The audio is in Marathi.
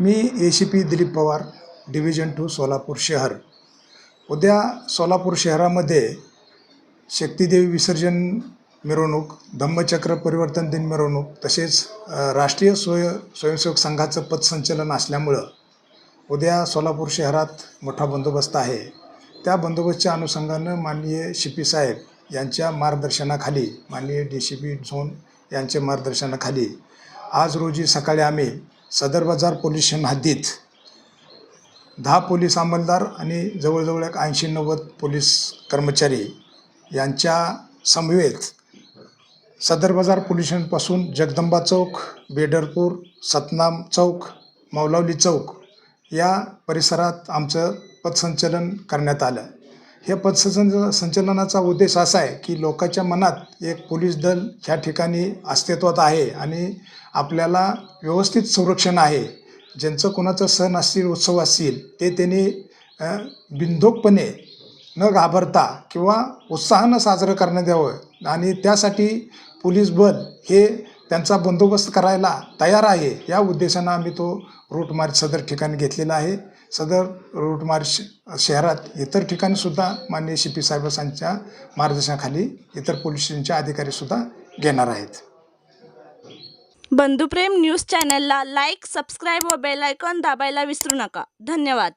Me A C P Dilip Pawar division two Solapur शहर. उद्या सोलापूर शहरामध्ये शक्तिदेवी विसर्जन मिरवणूक धम्मचक्र परिवर्तन दिन मिरवणूक तसेच राष्ट्रीय स्वय स्वयंसेवक संघाचं पथसंचलन असल्यामुळं उद्या सोलापूर शहरात मोठा बंदोबस्त आहे. त्या बंदोबस्तच्या अनुषंगानं माननीय शिपी साहेब यांच्या मार्गदर्शनाखाली माननीय डी सी पी झोन यांच्या मार्गदर्शनाखाली आज रोजी सकाळी आम्ही सदर बाजार पोलीस स्टेशन हद्दीत दहा पोलीस अंमलदार आणि जवळजवळ एक ऐंशी नव्वद पोलीस कर्मचारी यांच्या समवेत सदर बाजार पोलीस स्टेशनपासून जगदंबा चौक बेडरपूर सतनाम चौक मौलावली चौक या परिसरात आमचं पथसंचलन करण्यात आलं. हे पथसंचल संचलनाचा उद्देश असा आहे की लोकांच्या मनात एक पोलीस दल ह्या ठिकाणी अस्तित्वात आहे आणि आपल्याला व्यवस्थित संरक्षण आहे. ज्यांचं कोणाचं सण असतील उत्सव असतील ते त्यांनी बिंदोकपणे न घाबरता किंवा उत्साहानं साजरं करण्यात यावं. आणि त्यासाठी पोलीस बल हे त्यांचा बंदोबस्त करायला तयार आहे. या उद्देशानं आम्ही तो रूट मार्च सदर ठिकाणी घेतलेला आहे. सदर रूटमार्च शहरात इतर ठिकाणीसुद्धा माननीय सी पी साहेबांच्या मार्गदर्शनाखाली इतर पोलीस स्टेशनचे अधिकारीसुद्धा घेणार आहेत. बंधुप्रेम न्यूज चॅनलला लाईक सबस्क्राईब व बेल आयकॉन दाबायला विसरू नका. धन्यवाद.